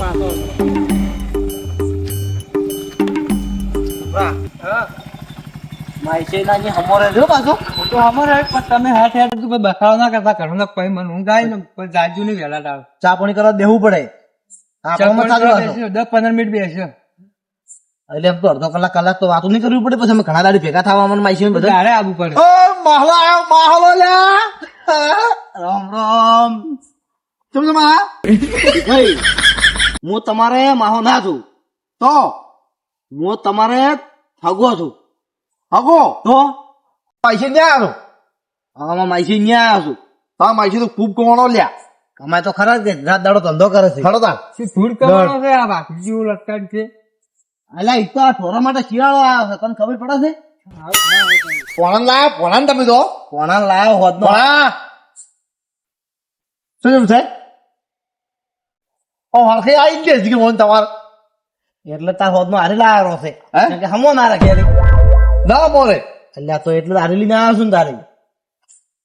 પાછો. માઈસેના જે હમોરે રહ્યો પાછો. તો અમારે પણ તમે હાથ હાથ તું કોઈ ના કરતા ઘણું ના પછી મને ઊંઘ ને પછી જાજુ નહીં વહેલા ટાળ ચા પાણી કરવા દેવું પડે. આપણમાં ચાલુ દસ પંદર મિનિટ બેસ્યો એટલે એમ તો અડધો કલાક કલાક તો વાતો નહીં કરવી પડે પછી અમે ઘણા દાડી ભેગા થવા મને માઈસી બધા. તારે આવવું પડે ઓ માહલો આવ્યો માહલો લ્યા. રામ રામ. ચમ ચમ આ ભાઈ હું તમારે માહો ના છું. તો? હું તમારે હગો છું. હગો તો? પૈસા ન્યા આવ્યો આમાં માહિતી ન્યા છું. તા માહિતી તો ખૂબ કમાણો લ્યા. કમાય તો ખરા કે રાત દાડો ધંધો કરે છે. ખરો તા શું ધૂળ કરવાનો છે? આ બાકી જેવું લટકાટ છે. અલા ઈ તો આ છોરા માટે શિયાળો આવ્યો છે. તને ખબર પડે છે? પોણા લાયા પોણા તમે તો. પોણા લાયો હોત પોણા. શું છે? ઓ હરખે આવી જ છે કે મોન તમાર. એટલે તાર હોદ હારે લાયો છે. કે હમો ના રાખે ના મોરે. એટલે તો એટલે હારી લઈને આવ્યો છું ને તારે.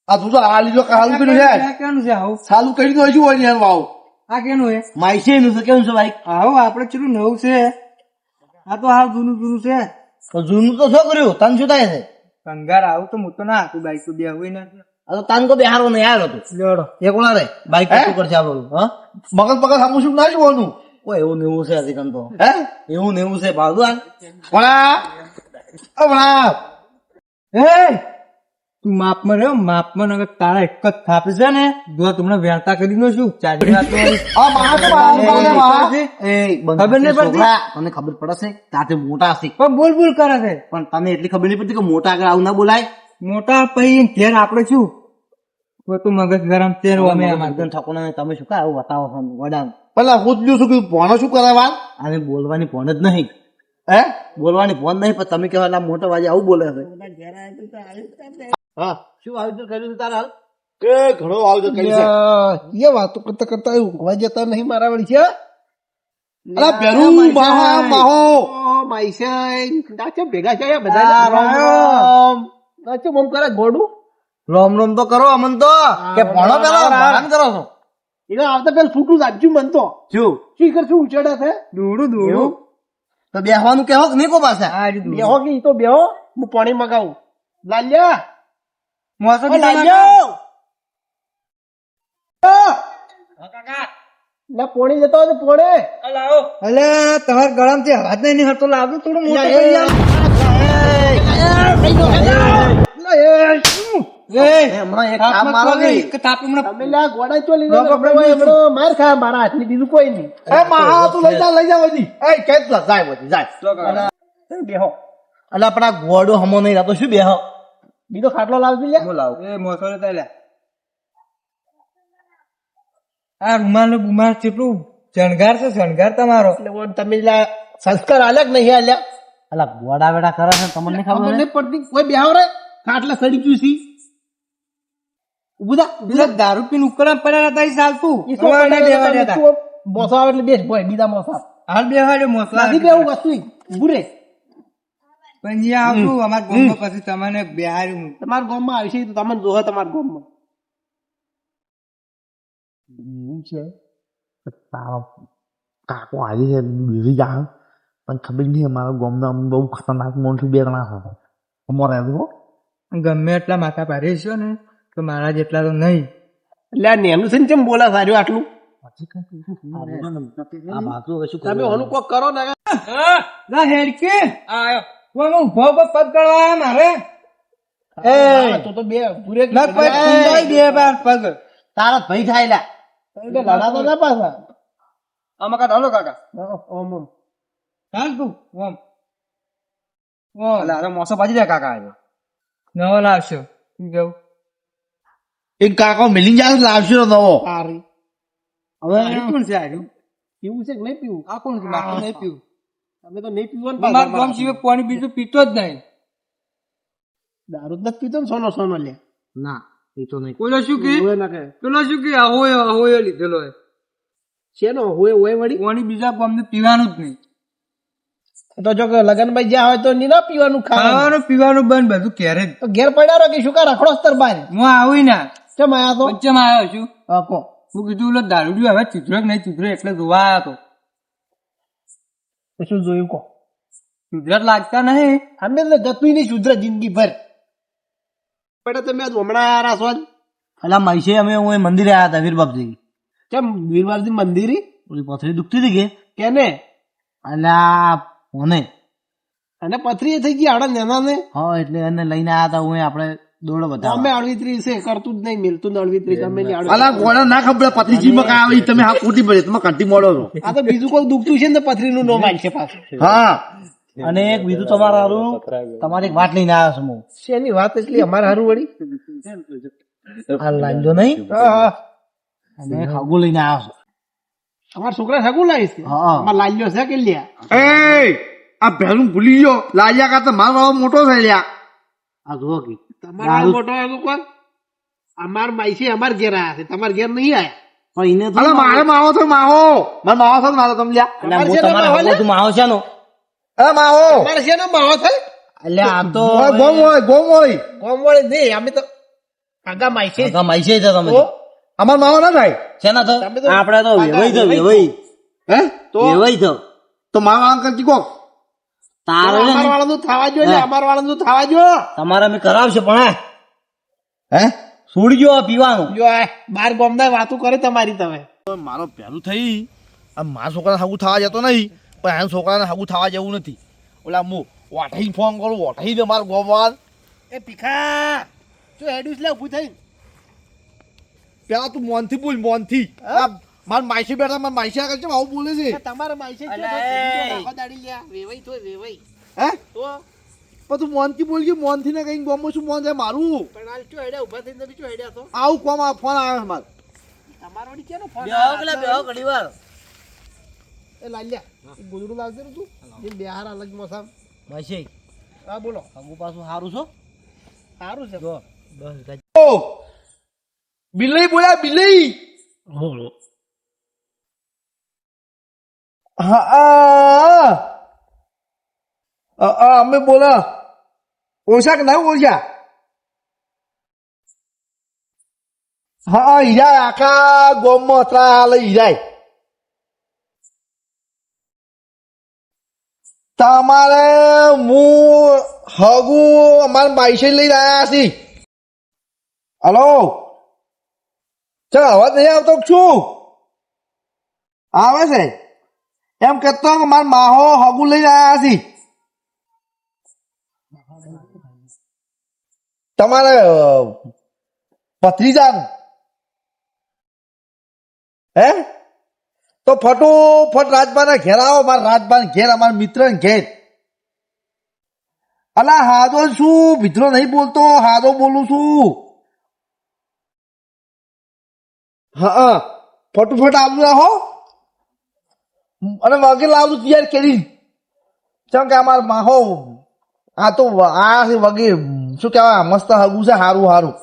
આ તું તો હાલી જો કાલું કર્યું છે? આ કેનું છે આવું? સાલું કરી દો હજુ હોય ને એમ વાવ આ કેનું છે? માઈસે નું છે કેવું છે ભાઈ? આવો આપણે ચેટલું નવું છે? આ તો હાલ જૂનું જૂનું છે. તો જૂનું તો શું કર્યું તને શું થાય છે? કંગાર આવું તો મોટો ના હતું બાઈક તો બે હોય ના આ તો તાન કો બેહારો નહીં આવ્યો તું લેવડો એ કોના રે બાઈક કશું કરશે આપણું હા મગજ પગજ સામું શું ના જોવાનું એવું ને એવું છે તો હે એવું ને એવું છે એ તું માપમાં રહ્યો માપમાં નગર તારા એક જ થાપ છે ને જો તમને વેણતા કરી દો ચાલી તો. એ ખબર નહીં પડતી? તમને ખબર પડે તાતે મોટા હશે પણ બોલ બોલ કરે છે પણ તમે એટલી ખબર નહીં પડતી કે મોટા આગળ આવું ના બોલાય મોટા પછી ઘેર આપણે શું? તો મગજ ગરમ તેર અમે મગન ઠકોના ને તમે શું કા આવું બતાવો છો? વડામ. પેલા હું જ શું કીધું ભણો શું કરાવવા આને બોલવાની ભણ જ નહીં. હે? બોલવાની ભણ નહીં પણ તમે કહેવા મોટા વાજે આવું બોલે છે. હા. શું આયોજન કર્યું છે તારા હાલ? કે ઘણો આયોજન કર્યું છે. એ વાતો કરતા કરતા ઊંઘવા જતા નહીં મારા વળી છે અલા બેરું માહો માહો. નાચે ભેગા છે બધા રામ. નાચે મમ કરે ગોડું. રોમ રોમ તો કરો અમન તો. કે ભણો પેલા ભણાન કરો છો. એને આવતા પેલા છૂટું રાજ્યું મન તો. શું? શું કર શું ઉછેડા છે દૂડું દૂડું. તો બેહવાનું કેહો કે નહીં કો પાસે? જ. બેહો કે તો બેહો. હું પાણી મગાવું. લાલ્યા. મોસમ ઓ લાલ્યો. લે પોણી જતો હોય તો પોણે. અલે તમારે ગળામથી અવાજ નહીં નીકળતો. લાવજો થોડું મોટું કરી ને આપણે ગોડો હમો નહીં રહેતો શું બેહો? બીજો ખાટલો લાવજો લાવ. એ મોસો તાલ્યા આ રૂમાલ ને બુમાલ કેટલું શણગાર છે? શણગાર તમારો. એટલે તમે સંસ્કાર આલ્યા કે નહીં આલ્યા? અલા ગોડા વેડા કરે છે તમને ખબર નહીં પડતી. કોઈ બેહાવ રે ખાટલા સડી ગયું છે. બધા બધા દારૂ પીને ઉકળા પડ્યા હતા એ ચાલતું ઈ સો હવે નહીં બેહવા પટાકા દેતા. તું આવે એટલે બેસ ભાઈ બીજા મોસા હાલ બેહાડ્યો મોસલા નથી બેવું વસ્તુ બુરે પણ જ્યાં આવતું અમારા ગામમાં પછી તમને બેહાડ્યું હું. તમારા ગામમાં આવશે તો તમને જોહે તમારા ગામમાં. તારો કાકો આવી છે બીજી જાણ પણ ખબર નહીં અમારા ગામના અમને બહુ ખતરનાક માણસો બે જણા હતા અમારે આવ્યો ગમે એટલા માથા ભારે છે ને તો મારા જેટલા તો નહીં એટલે આ નેનું છે ને કેમ બોલા સારું આટલું તમે? ઓનું કોક કરો ને ના હેડકે આયો હું ઊભો ઊભો કરવા મારે હા, તો તો બે પૂરે ના બાર પગ તારા જ ભાઈ થાય એટલે લડા તો ના પાછા. આમાં કાઢ હાલો કાકા. ઓમ ઓમ. ચાલ તું ઓમ. ઓમ. અલા આ મોસો બાજી દે કાકા આવ્યો નવો લાવશો. કેવું? એક કાકો મિલિંગ જાય લાવશે નવો. સારી હવે કોણ છે આર્યું પીવું છે કે નહીં પીવું? આ કોણ છે? મારે નહીં પીવું. તમે તો નહીં પીવો પાછા. ગામ સિવાય પાણી બીજું પીતો જ નહીં. દારૂ જ નથી પીતો ને સોનો સોનો લે. ના. એ તો નહીં પેલો શું કે હોય ના કે પેલો શું કે આહોય આહોય લીધેલો હોય. શેનો? હોય હોય વળી? પાણી બીજા અમને પીવાનું જ નહીં. તો જો કે લગનભાઈ જ્યાં હોય તો નહીં ના પીવાનું ખાવાનું. પીવાનું બંધ બધું ક્યારે તો ઘેર પડ્યા રહો કે શું કા રખડો સ્તર બાર હું આવી ના. કેમ આયા તો? વચ્ચે આવ્યો છું. હા, હું કીધું ઓલો દારૂડિયો હવે ચિત્ર કે નહીં ચિત્ર એટલે જોવા આવ્યો હતો. તો શું જોયું કહો ગુજરાત લાગતા નહીં. અમે તો જતું નહીં શુદ્ર જિંદગી ભર બેટા તમે આજ હમણાં આયા છો આજ? અલા મૈસે અમે હું મંદિરે આવ્યા હતા વીરબાપજી કેમ વીરબાપજી મંદિરે? ઓલી પથરી દુખતી હતી કે? કેને? અલા મને. અને પથરી થઈ ગઈ આડા નેના ને હા એટલે એને લઈને આવ્યા હતા હું આપણે દોડો બધા અમે અળવીત્રી છે કરતું જ નહીં મિલતું ને અળવીત્રી ગમે ની અલા ગોળો ના ખબર પત્રીજી માં કાંઈ આવી તમે હા ખોટી પડે તમે કંટી મોડો છો. આ તો બીજું કોઈ દુખતું છે ને પથરી નું નો માનશે પાછું. હા. અને એક બીજું તમારા હારું. તમારી એક વાત લઈને આવ્યો છું હું. શેની વાત એટલી? અમારા હારું વળી? આ લાંજો નહીં? અને ખાગુ લઈને આવ્યો છું. અમારા છોકરા સગું લાવીશ હા. લાલ્યો છે કે લ્યા? એ આ ભેરું ભૂલી ગયો. લાલિયા કાતા મારો મોટો થઈ લ્યા. આ જુઓ કે. તમારા મોટો એનું કોણ? અમાર માઈસી અમાર ઘેર આયા છે. તમાર ઘેર નહીં આયા? પણ એને તો મારે માવો છો માવો. મારે માવો છો મારો? તમે લ્યા. તમારે તમારા તું માવો છે નો. અરે માવો. અમારે છે ને માવો થાય અલ્યા આ તો ગોમ હોય ગોમ હોય કોમ વળી નહીં અમે તો આગા માઈસી હગા માઈસે છે તમે અમાર માવો ના થાય? શેના તો? આપણે તો વેવાઈ થયો વેવાઈ. વેવાઈ હે? તો વેવાઈ થયો તો મારો આમ કરતી કોક તારે અમાર વાળાનું થવા જો એટલે અમાર વાળાનું થવા જો તમારે અમે કરાવશે પણ હે. છોડી ગયો આ પીવાનું. જો બાર ગોમના વાતું કરે તમારી તમે. મારો પહેલું થઈ આ મારા છોકરા હાગું થવા જતો નહીં. પણ એના છોકરાને હાગું થવા જેવું નથી. ઓલા હું વાઠાઈ ફોન કરું વાઠાઈ દે મારા ગોમવાલ એ ભીખા જો હેડ્યુસ લે ઉભું થઈ પેલા તું મોનથી બોલ મોનથી. આ મારા માઈસી બેઠા મારા માઈસી આગળ કેમ આવું બોલે છે. તમારા માઈસી અલે. દાડી લ્યા વેવાઈ તો વેવાઈ. હે? તો? પણ તું મોનથી બોલ ગયો મોનથી ને કઈ ગોમમાં શું મોન જાય મારું. પણ હાલ ચો હેડ્યા ઊભા થઈને તમે ચો હેડ્યા તો. આવું કોમ આ ફોન આવે છે તમારો ક્યાંનો ફોન બેહો ગલા બેહો ઘડી વાર એ લાલ્યા ગોદડું લાવજે ને તું. એ બિહાર અલગ મોસમ. હા બોલો. પાછું સારું છો? સારું છે. જો બસ ઓ બિલ્લી બોલ્યા બિલ્લી હા આ આ, આ, અમે બોલા. ઓછા કે ના ઓછા? હા હીરા આખા ગોમમાં અત્રા હાલે તમારે હું હગુ, અમારે બાઈસે લઈને આવ્યા છી. હલો? ચાલ અવાજ નહીં આવતો શું? આવે છે? એમ કહેતો મારા માહો હગુ લઈને આવ્યા છી. તમારે પથરી જાન હે? તો ફટોફટ રાજબાના ઘેર આવો, મારા રાજબાન ઘેર, અમારા મિત્ર ઘેર. અલા, હાદો શું મિત્રો નહીં બોલતો, હાદો બોલું છું. હા ફટોફટ આવજો હો અને વગેરે લાવજો તૈયાર કરી. ચમ કે અમાર માહો આ તો આ વગે શું કહેવાય, મસ્ત હગું છે, હારું હારું.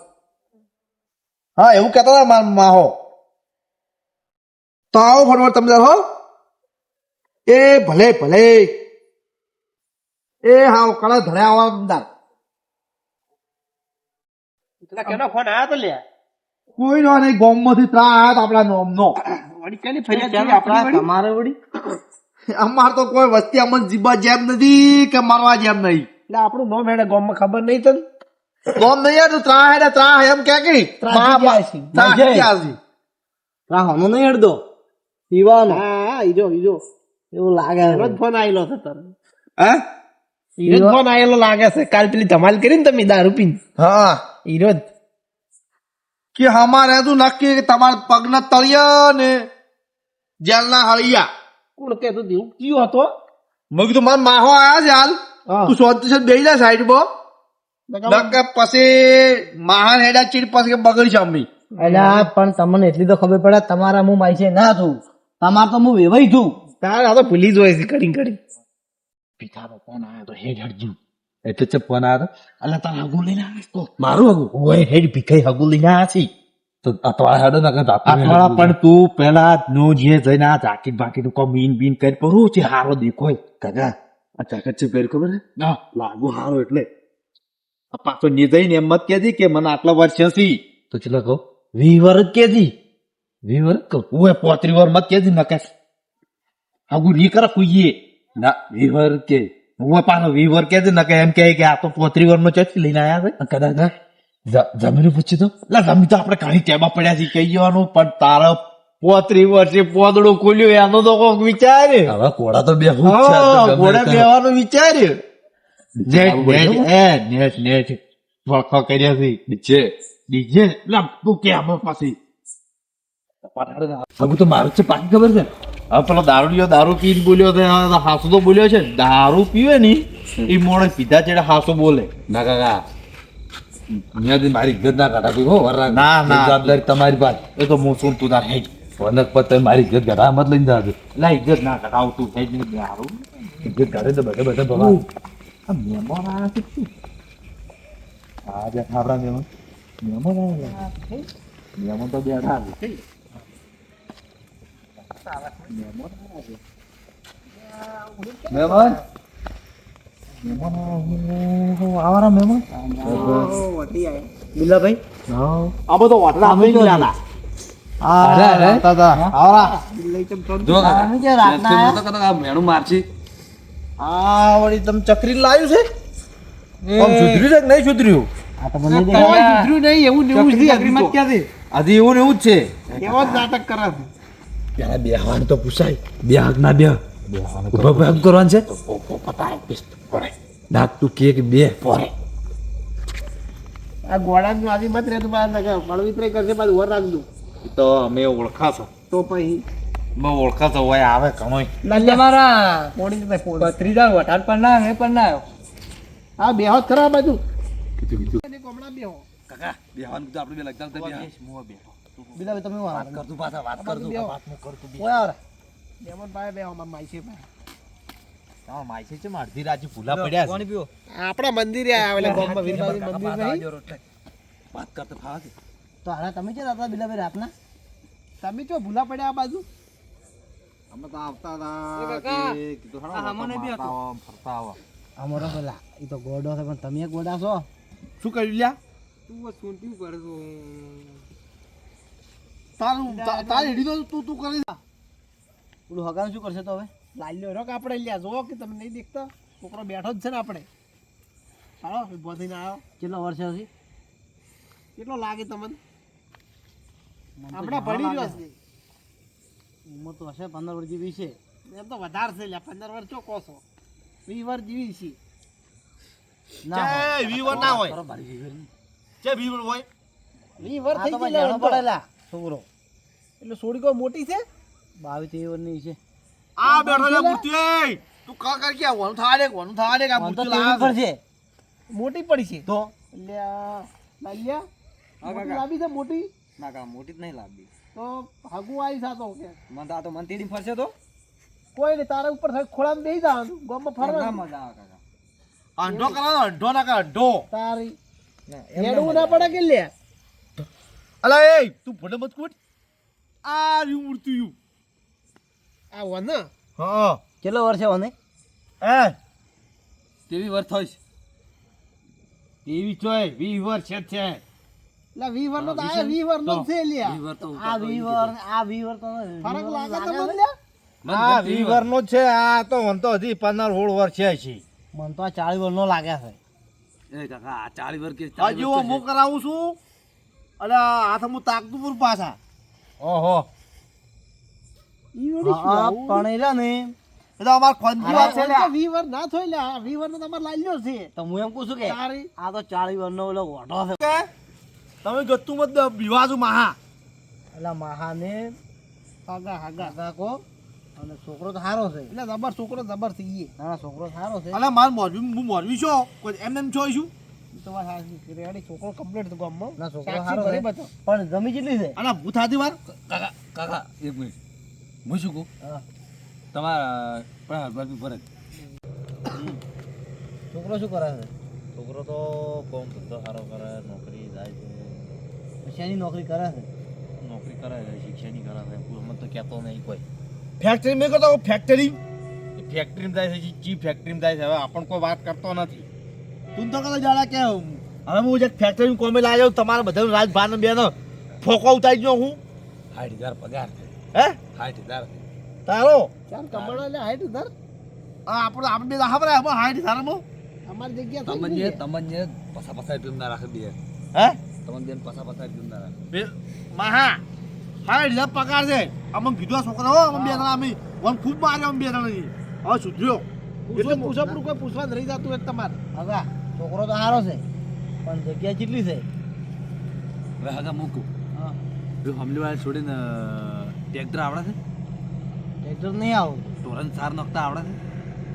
હા, એવું કહેતા હતા મારા માહો તો આવો ફટોફટ તમે હો. એ ભલે ભલે. એ હા કળા ધડે આવા અંદર. કેનો ફોન આવ્યો તો લ્યા કોઈ નો નહીં ગોમમાંથી ત્રા આયા તા આપણા નોમનો. વળી કેની ફરિયાદ થઈ આપણી તમારે વળી? અમાર તો કોઈ વસ્તી અમને જીબા જેમ નથી કે મારવા જેમ નહીં. એટલે આપણું નોમ હેડે ગામમાં ખબર નહીં તને? ગોમ નહીં યાર તું ત્રા હેડે ત્રા એમ કે કે. ત્રા છે. આ નહીં હેડતો? પીવાનો હા હા ઈજો ઈજો એવું લાગે એનો જ ફોન આવેલો છે તારે હે ઈરો ફોન આવેલો લાગે છે કાલ પેલી ધમાલ કરી તમે દારૂ પીને હા ઈરો કે અમારે તું નક્કી કે તમારા પગના તળિયા ને જેલના હળિયા કોણ કહેતું હતું? એવું કયું હતો મેં કીધું મારા માહો આયા છે હાલ તું શાંતિ છે બેસી જા સાઈડમાં પછી મહાન હેડા ચીડ પછી બગડી છે અમી અલ્યા પણ તમને એટલી તો ખબર પડે તમારા હું માઈસે ના છું તમારે તો હું વેવાઈ છું તારે આ તો ભૂલી જ હોય છે કડી કડી પિતાનો ફોન આવ્યો તો હેડ હેડજો. એટલે છે ફોન આવ્યો અલ્યા તાર હગુ લઈને આવે તો. મારું હગુ? ઓય હેડ ભીખાઈ હગુ લઈને આ છે. તો અતવાળા હેડો ના કરતા અતવાળા પણ તું પેલા નો જે જઈને આ જાકીટ બાકીટ કો મીન બીન કરી પરું છે હારો દેખોય કાકા આ જાકેટ છે પહેર ખબર ના લાગુ હારો એટલે. પાછો પાછો ને જઈને એમ મત કેજી કે મને આટલા વર્ષ છે. તો ચલો કહો? વી વર્ષ કેજી. વી વર્ષ કહું ઓય પોત્રી વર્ષ મત કેજી નકે હગું ની કરે કુઈએ ના વીવર કે હું પાનો વિવર કે છે ને કે એમ કહે કે આ તો પોત્રી વર નો ચોથી લઈને આયા છે કદાચ ના જમીન પૂછી તો લા જમીન તો આપણે ઘણી ટેબા પડ્યા છે કહી જવાનું પણ તારા પોત્રી વર્ષે પોદડું ખુલ્યું એનો તો કોક વિચારે હવે કોડા તો બે કોડા બેવાનું વિચાર્યું નેટ નેટ નેટ વળખો કર્યા છે ડીજે ડીજે તું કે આમાં પાછી તો મારું છે પાકી ખબર છે? હવે પેલો દારૂડિયો દારૂ પીને બોલ્યો છે હવે તો બોલ્યો છે દારૂ પીવે ની એ મોડે પીધા ચેડે હાસુ બોલે. ના કાકા અહીંયાથી મારી ઇજ્જત ના કાઢા કોઈ હો વરરાજ. ના ના. જવાબદારી તમારી પાસે. એ તો હું શું તું તાર હેજ વનક પર તમે મારી ઇજ્જત ઘટા મત લઈને જાજો. લા ઇજ્જત ના ઘટાવ તું હેજ ને દારૂ. ઇજ્જત કાઢે તો બધે બધે ભગવાન આ મહેમાન આયા છે શું? આ ખાબરા તો બેઠા છે. મહેમાન મહેમાન મહેમાન બિલ્લાભાઈ? હા. આ બધો વાટલા આપણે ગયા અરે, અરે. આવરા. જો આમ કે રાતના. મેણું મારછી આ વળી ચકરી લાવ્યું છે? સુધર્યું છે નહીં સુધર્યું? આ સુધર્યું નહીં એવું ને એવું એવું ને એવું જ છે. નાટક કરે છે. પેલા બેહવાનું તો પૂછાય. બે હાક ના બે ઊભા ભાગ કરવાનું છે? ડાક તું કેક કે બે આ ગોળાનું આવી મત રહેતું બહાર નાખે મળવિતરે કરશે પાછું વર દઉં તો અમે ઓળખાશો. તો પછી? અમે ઓળખાશો હોય આવે ઘણોય નલ્લે મારા પોડી ને પત્રીદાર વટાણ પણ ના હે પણ ના આવ્યો. આ બેહો જ ખરા બાજુ. કોમડા બેહો. કાકા બેહવાનું તો આપણે બે લગતા બે. બિલાભાઈ તમે વાત કર તું પાછા વાત કર તું. વાત હું કર તું ઓય આવરા ડેમન ભાઈ બે અમાર માઈ છે ભાઈ માઈસે છે અડધી રાજી ભૂલા પડ્યા છે. પીવો. આપણા મંદિરે આવેલા ગામમાં વીરબાજી મંદિર નહીં? વાત કરતા ફાવા તો આરા તમે છે દાદા બિલાભાઈ રાતના? તમે ચો ભૂલા પડ્યા આ બાજુ? અમે તો આવતા હતા કે કીધું હા મને બી ફરતા ફરતા આવો. અમારો પેલા એ તો ગોડો છે પણ તમે ગોડા છો. શું કર્યું લ્યા? તું સૂંટ્યું તો તારું તારી હેડી તો તું તું કરી પેલું હગાનું શું કરશે તો હવે? લાલ્યો રોક આપણે લ્યા જો કે તમે નહીં દેખતા. છોકરો બેઠો જ છે ને આપણે. હાલો બોધીને આવ્યો કેટલો વર્ષ હશે? કેટલો લાગે તમને? આપણા ભણી રહ્યો છે. ઉંમર તો હશે પંદર વર્ષ જેવી છે. એમ તો વધારે છે લ્યા પંદર વર્ષ ચો કોસો વીસ વર્ષ જેવી છે. ના વીવર ના હોય. વીસ વર્ષ. થઈ પડેલા છોકરો. એટલે સોડી કોઈ મોટી છે? બાવીસ ત્રેવીસ વર્ષની છે. આ બેઠો છે મૂર્તિ તું કા કર કે વણું થાડે વન થાડે કા મૂર્તિ લાવ છે. મોટી પડી છે. તો? એટલે આ લાલિયા હા, કાકા. લાંબી છે મોટી? ના કા મોટી જ નહીં લાવી તો હાગુ આવી સાતો કે. મન તો મન તેડી ફરશે તો. કોઈ નહીં તારા ઉપર ખોળામાં બેસી જવાનું. ગામમાં ના ફરવાનું. મજા આવે કાકા? અંડો કરા અંડો ના કર અંડો તારી. એડું ના ના પડે કે લે? અલા એ તું ભલે મત કૂટ આ રહ્યું મૂર્તિ રહ્યું. આ વન? હા. કેટલો વર્ષે વને? એ. તેવી વર્ષ હોય તેવી ચોય વી વર્ષ છે છે. લા વી વર નો તો આ વી વર. નો છે લ્યા. વર તો આ વી વર આ વી વર તો ફરક લાગે તમને? લ્યા? આ વી વર્ષ નો છે આ તો મન તો હજી પંદર હોળ વર્ષ છે છે મન તો આ ચાળી વર નો લાગે છે. એ કાકા આ ચાલી વર્ષ કે હજી હું હું કરાવું છું અલા હાથ હું તાકતું પૂર પાછા. ઓહો? પણ એલા ને. એ તો અમાર ખોનજી વાત છે લ્યા. તો વી વર ના થોય લ્યા વી વર નો તમારે લાલ્યો છે. તો હું એમ કહું છું કે આ તો ચાળી વર્ષનો ઓલો ઓઢો છે. તમે ગત્તુ મત બીવાજુ માહા. એટલે મહાને. હાગા હાગા હાગા કો અને છોકરો તો સારો છે. એટલે જબર છોકરો જબર થઈ ગયે. ના છોકરો સારો છે. અલે માર મોરવી હું મોરવી છો? કોઈ એમ એમ છો છું છોકરો કમ્પ્લીટ તો ગામમાં. ના છોકરો સારો પણ જમી કેટલી છે. આના ભૂત વાર? કાકા કાકા એક મિનિટ. હું શું કહું? તમારા પણ છોકરો શું કરે છે? છોકરો તો કોમ ધંધો સારો કરે નોકરી જાય છે. શેની નોકરી કરે છે? નોકરી કરે છે શિક્ષણની કરે છે. અમને તો કહેતો નહીં કોઈ. ફેક્ટરી મેં કહો ફેક્ટરી ફેક્ટરીમાં જાય છે જી ફેક્ટરીમાં જાય છે. હવે આપણને કોઈ વાત કરતો નથી. તું તો કદાચ જાણે કે હવે હું જે ફેક્ટરી કોમે લાવ્યો તમારે બધા રાજભાન બેનો ફોકો ઉતારી ગયો હું. હાઈટ હજાર પગાર હે? હાઈટ હજાર તારો? ચાલ કમળો એટલે હાઈટ આ આપણે આપણે બે દાખા પડે હાઈટ હાઈટ મો અમારી જગ્યા તમને તમને પસા પસા એટલું ના રાખે બે. હે? તમને બેન પસા પસા એટલું ના રાખે. બે મહા હાઈટ હજાર પગાર છે. અમે કીધું છોકરા હો અમે બે જણા અમે વન ખૂબ માર્યો અમે બે જણા. હવે સુધર્યો. એટલે પૂછા પૂરું કોઈ પૂછવા જ રહી જતું એક તમારે. હવે છોકરો તો સારો છે પણ જગ્યા કેટલી છે. હવે આગા મૂકું. હા. જો હમલી વાળા છોડીને ટ્રેક્ટર આવડે છે? ટ્રેક્ટર નહીં આવું. ટોરન સાર નખતા આવડે છે?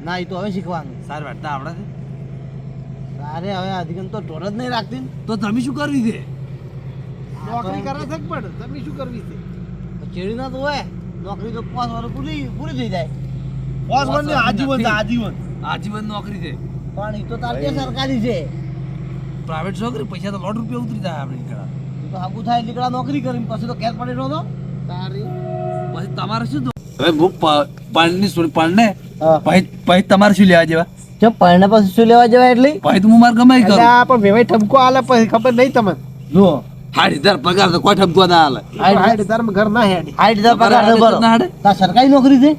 ના એ તો હવે શીખવાનું. સાર વાટતા આવડે છે? સારે હવે અધિકન તો ટોર જ નહીં રાખતી તો તમે શું કરવી છે? નોકરી કરે છે પણ? તમે શું કરવી છે? ચેડી ના તો હોય. નોકરી તો પાંચ વર્ષ પૂરી પૂરી થઈ જાય. પાંચ બનને આજીવન. આજીવન. આજીવન નોકરી છે. પણ એ તો તારે સરકારી છે. પ્રાઇવેટ નોકરી પૈસા તો લોટ રૂપિયા ઉતરી જાય આપણે નીકળા તો હાગું થાય નીકળા નોકરી કરીને પછી તો કેર પડે તો તારી. પછી તમારે શું તો? હવે હું પાણી છોડી પાણી હા. પછી પછી તમારે શું લેવા જેવા? જો પાણી પછી શું લેવા જેવા એટલે? પછી તો હું મારે ગમે કરું. આ પણ વેવાઈ ઠપકો આલે પછી ખબર નહીં તમને જો હજાર પગાર તો કોઈ ઠપકો ના હાલે હાઈટ હજારમાં ઘર ના હેડી. હાઈટ હજાર પગાર ના હાડે? સરકારી નોકરી છે?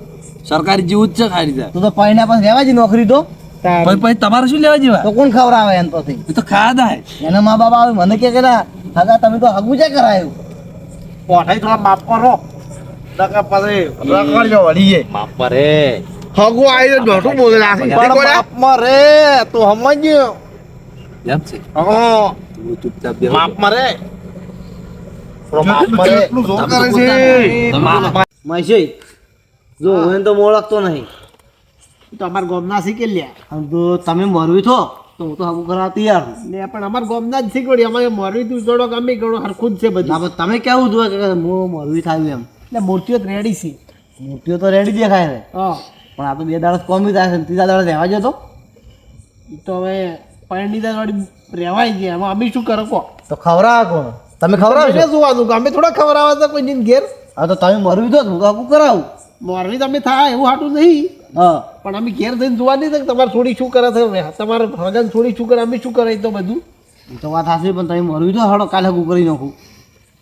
સરકારી જેવું જ છે સાઠ હજાર તું તો પરણે પછી લેવા જ નોકરી તો. પછી તમારે શું લેવા જેવા? તો કોણ ખવડાવે એમ તો તો ખાધા એના મા બાપ આવે મને કે કેલા હગા તમે તો હગું છે કરાયું. પોઠાઈ થોડા માફ કરો. નકર પછી રખડજો વળીએ. બાપ રે હગુ આવીને દોઢું બોલે રાખી. પણ માપમાં તું સમજ્યો? એમ છે. હા. ચૂપચાપ જોર કરે છે. જો હું તો ઓળખતો નહીં. તો અમારા ગોમના શીખી લ્યા આમ તો તમે મરવી છો તો હું તો હગું કરવા તૈયાર છું. ને પણ અમાર ગોમના જ શીખવાડી. અમારે મોરવી તું જોડો ગમે ગણો હરખું જ છે બધું. ના તમે કેવું જોઈએ કે હું મરવી થાય એમ. એટલે મૂર્તિઓ રેડી છે. મૂર્તિઓ તો રેડી દેખાય છે. હા. પણ આ તો બે દાડા કોમી થાય છે ત્રીજા દાડા રહેવા જતો તો. હવે પરણી વાળી રહેવાય છે. હવે અમે શું કરો કહો? તો ખવડાવે કોણ? તમે છે જોવાનું કે અમે થોડા ખવડાવવા કોઈ ની ઘેર? હા તો તમે મરવી દો હું કાકું કરાવું. મોરવી તમે થાય એવું હાટું નહીં. હા. પણ અમે ઘેર જઈને જોવા નહીં થાય તમારે છોડી શું કરે છે? તમારે ભગન છોડી શું કરે? અમે શું કરે તો બધું? એ તો વાત સાચી પણ તમે મરવી દો હડો કાલે હું કરી નાખું.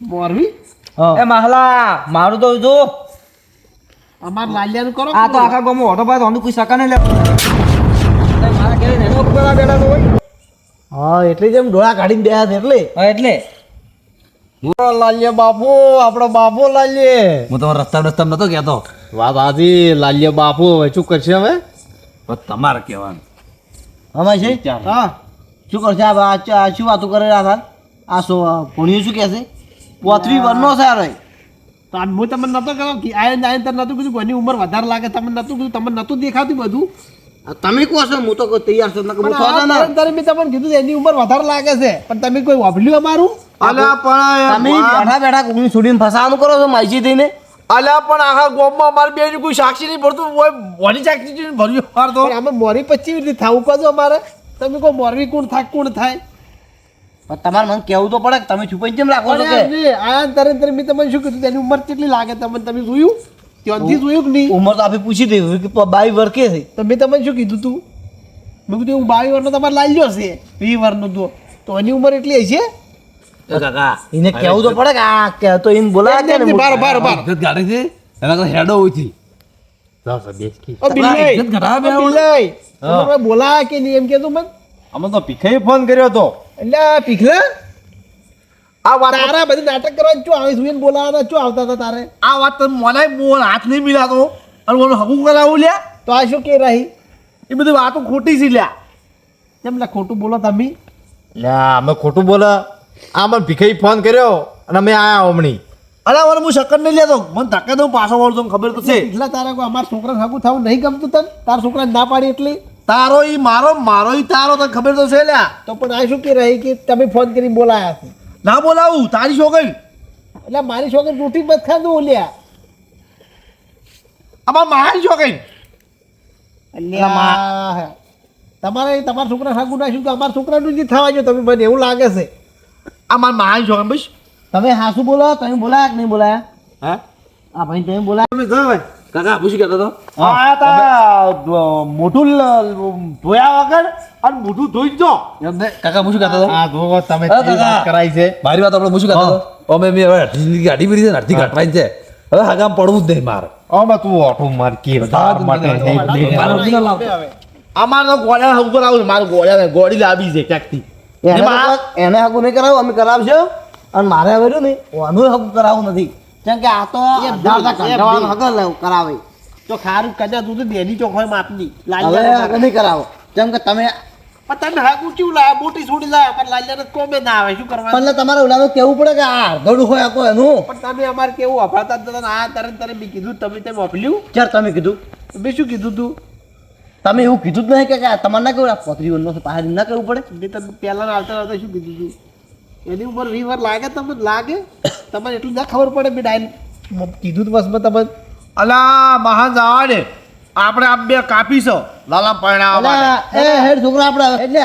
મોરવી એ માહલા મારું તો જો. અમાર લાલિયાનું કરો આ તો આખા ગામમાં ઓટો પાસે અમે કોઈ સકા નહીં લે મારા ઘરે બેઠા તો હા એટલે જ એમ ડોળા કાઢીને બેઠા છે એટલે. હા એટલે. લાલિયા બાપુ આપણો બાપુ લાલ્ય હું તમારે રસ્તા રસ્તા નતો કહેતો. વાત આજી લાલિયા બાપુ હવે શું કરશે હવે? તમારે કહેવાનું. હવે છે? હા. શું કરશે? આ આ શું વાતો કરે આ આ સો ભણ્યું શું કહે છે પોતરી વરનો છે આ હું તમને નતો કહ્યું કે આયન આયન તને નતું કીધું કોઈની ઉંમર વધારે લાગે તમને નતું કીધું તમને નતું દેખાતું બધું. તમે કહો છો હું તો કોઈ તૈયાર છું. હું તો આ મેં તમને કીધું એની ઉંમર વધારે લાગે છે. પણ તમે કોઈ વાપર્યું અમારું? અલ્યા પણ તમે બેઠા બેઠા કોકની છોડીને ફસાવાનું કરો છો માઈસી થઈને અલ્યા પણ આખા ગોમમાં અમારે બે કોઈ સાક્ષી નહીં ભરતું હોય મોરી સાક્ષી ભર્યું માર તો. અમે મોરી પચી રીતે થાવું કહો અમારે? તમે કોઈ મોરવી કોણ થાય કોણ થાય? પણ તમારે મને કેવું તો પડે કે તમે છુપાઈને કેમ રાખો છો યાર તરત તરત મેં તમને શું કીધું? તેની ઉંમર કેટલી લાગે તમને? તમે જોયું? ત્યાંથી જોયું કે નહીં? ઉંમર તો આપણે પૂછી દેવું કે બાઈ વર કે છે. તો મેં તમને શું કીધું તું? મેં કીધું હું બાવીસ વર્ષનો તમારે લાગ્યો છે વી વર્ષનો તો. તો એની ઉંમર એટલી હશે? કાકા એને કેવું તો પડે કે આ કે તો એને બોલાવે કે બાર બાર બાર ગાડી છે? એના કરતા હેડો તમે બોલા કે. નહીં એમ કહેતું મને? અમે તો પીખાઈ ફોન કર્યો હતો. એટલે પીખલા આ વાત તારા બધી નાટક કરવા ચો આવી સુઈને બોલાવતા ચો આવતા હતા તારે? આ વાત તમે મને બોલ હાથ નહીં મિલાતો. અને બોલો હકું કરાવું લ્યા? તો આ શું કે રહી? એ બધી વાતો ખોટી છે લ્યા. કેમ લા ખોટું બોલો તમે? લ્યા અમે ખોટું બોલો. આ મને ભીખાઈ ફોન કર્યો અને અમે આયા હમણી. અરે મને હું શક્કર નહીં લેતો. મને ધક્કા દઉં પાછો વળતો ખબર તો છે. એટલા તારા કોઈ અમારા છોકરા હગું થવું નહીં ગમતું તને? તારા છોકરા ના પાડી એટલી? તારો ઈ મારો મારો ઈ તારો તને ખબર તો છે લ્યા. તો પણ આ શું કે રહી કે તમે ફોન કરીને બોલાયા છે? ના બોલાવું તારી છોકરી. એટલે મારી છોકરી રોટી મત ખાધું બોલ્યા આમાં મારી છોકરી. અલ્યા. તમારે તમારા છોકરા સાગું નાખ્યું તો અમારા છોકરાનું જ થવા જો તમે મને એવું લાગે છે. આ મારી મારી છોકરી બસ. તમે હાસુ બોલો તમે બોલાયા કે નહીં બોલાયા? હા? આ ભાઈ તમે બોલાયા. તમે ગયો ભાઈ કાકા પૂછી ગયા તો. આ તા મોઢું ધોયા વગર અને મોઢું ધોઈ જો કાકા પૂછી ગયા તો. આ જોવો તમે કરાય છે. મારી વાત આપણે પૂછી ગયા તો. અમે મે હવે અડધી ગાડી પીરી છે ને અડધી ઘટવાની છે. હવે હગામ પડવું જ નહીં મારે. અમે તું ઓટો માર કે તાર માટે. અમારે તો ગોળ્યા ઉપર આવું મારું ગોળ્યા ગોળી લાવી છે ક્યાંકથી. એને હગું- નહીં કરાવું અમે કરાવશો. અને મારે હવે રહ્યું આનું ઓનું હગું કરાવવું નથી. કેમ કે આ તો લેવું કરાવે. તો ખારું કદાચ દૂધ બેની ચોખ્ખાઈ માપની. હવે નહીં કરાવો. કેમ કે તમે તમે હાકું કેવું લાવે? મોટી છોડી લાવે પણ લાલ્યા કોમે ના આવે. શું કરવા પણ તમારે ઓલાનું કેવું પડે કે આ અડધોડું હોય આખું એનું? પણ તમે અમારે કેવું અફાતા જ આ તરત તરત મેં કીધું તમે તેમ મોકલ્યું ચાર તમે કીધું. મેં શું કીધું તું? તમે એવું કીધું જ નહીં કે તમારે ના કેવું પોતરી વનનો છે ના કરવું પડે? મેં તમે પહેલાં આવતા આવતા શું કીધું તું? એની ઉપર વીવર વાર લાગે તમને? લાગે? તમને એટલું ના ખબર પડે મેં ડાયન કીધું તો બસ તમે અલા મહાન આપણે આ બે કાપીશો લાલા પરણા એ હેડ છોકરા આપણે એટલે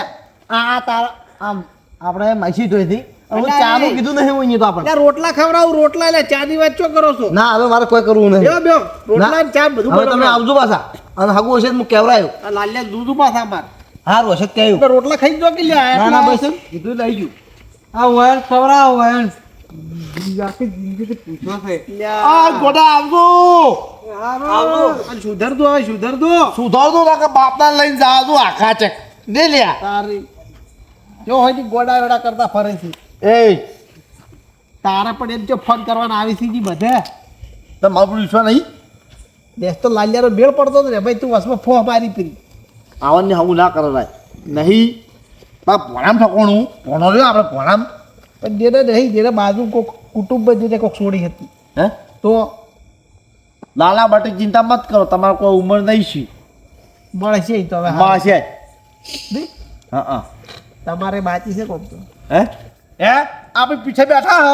આ તારા આમ આપણે માસી હતી. હું ચાનું કીધું નહીં હું તો આપણે. રોટલા ખવડાવું રોટલા એટલે ચાની વાત ચો કરો છો? ના હવે મારે કોઈ કરવું નહીં. બેહો. રોટલા ચા બધું હવે તમે આવજો પાછા. અને હગું હશે હું કેવરાયો. લાલ્યા દૂધ પાછા માર. હારું હશે કેવું રોટલા ખાઈ જો કે લ્યા ના ના બસ કીધું લઈ ગયું. આ વયન ખવડાવો વયન સુધર દો સુધર દો સુધારજો ના કે બાપના લઈને જાજો આખા ચેક. ને લ્યા. તારી. જો હોય ગોડા વેડા કરતા ફરે છે. એ. તારા પણ એમ જો ફોન કરવાના આવી છે જી બધે. તો મારું વિશ્વાસ નહીં? દેશ તો લાલ્યાનો મેળ પડતો ને ભાઈ તું વસમાં ફો મારી પીરી. આવવાની હું ના કરો ભાઈ નહીં. પા ભણામ ઠકોણું. ભણો રહ્યો આપણે ભણામ. પણ જેને નહીં જેને બાજુ કોઈક કુટુંબ જેને કોઈક છોડી હતી. હે? તો લાલા માટે ચિંતા મત કરો તમારે કોઈ ઉંમર નહીં છે. મળે છે તો હવે હા. છે હા હા. તમારે બાકી છે કોક તો. હે? હે? આપણે પીછે બેઠા હ.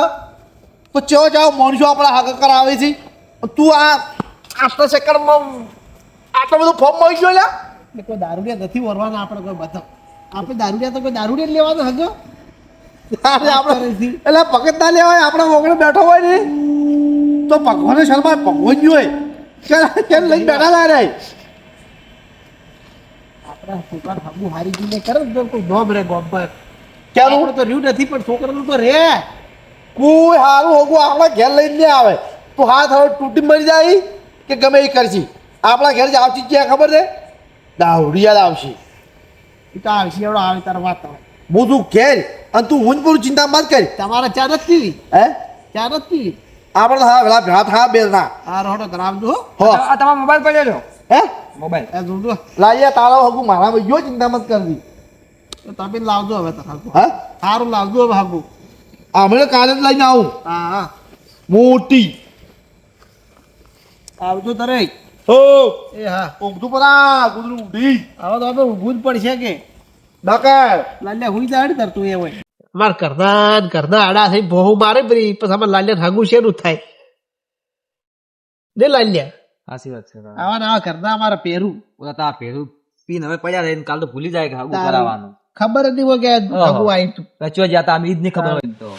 તો ચો જાઓ માણસો આપણા હક કરાવે છે. તું આ આટલા સેકન્ડમાં આટલો બધો ફોર્મ મળી ગયો એટલે કોઈ દારૂડિયા નથી વરવાના આપણે કોઈ બધા. આપણે દારૂડિયા તો કોઈ દારૂડિયા લેવાનો આપણે એટલે પગત ના લેવાય આપણે વગડે બેઠો હોય ને તો ભગવાન શર્મા ભગવાન જોઈએ કેમ લઈને બેઠા ના રે? આપણા છોકરા હગું હારી ગઈને કરે તો કોઈ નોમ રે ક્યાંનું આપણું તો રહ્યું નથી પણ છોકરાનું તો રે. કોઈ હારું હોગું આપણા ઘેર લઈને નહીં આવે. તો હાથ હવે તૂટી મરી જાય કે ગમે એ કરશી. આપણા ઘેર જ આવતી ક્યાં ખબર છે? દાવડિયા આવશે. તો આવશે એવડો આવે તાર વાત. હું તું ઘેર અને તું હું પૂરું ચિંતા મત કરી. તમારે ચાર જ પીવી. હે? ચાર જ પીવી. આપણે હા પેલા ભેળા થા બે ના. આ રોડો ધરાવજો હો હો. આ તમારો મોબાઈલ પડ્યો લો હે? મોબાઈલ. એ જોજો. લાઈએ તારો હગું મારા ભાઈ યો ચિંતા મત કરવી. તો તમે લાવજો હવે તો હાગું. હા? સારું લાવજો હવે હાગું. અમે કાલે જ લઈને આવું. હા હા. મોટી. આવજો તરે હો. એ હા. ઊંઘતું પરા ગુદરું ઉઠી હવે તો આપણે ઊભું જ પડશે કે. ડકર લાલ્યા હુઈ દાડી એ હોય. માર આડા થઈ બહુ મારે પરી પછી લાલ્યા હાગું શેનું થાય? ને લાલ્યા. સાચી વાત છે આવા ને આવા કરતા અમારે પહેરું ઓલા તા પેરું પીન હવે પડ્યા રહે કાલ તો ભૂલી જાય કે હાગું તારું. કરાવવાનું. ખબર જ નહીં હોય કે હાગું આવ્યું તું. ચો જ્યાં તા અમે ઈદની ખબર હોય તો.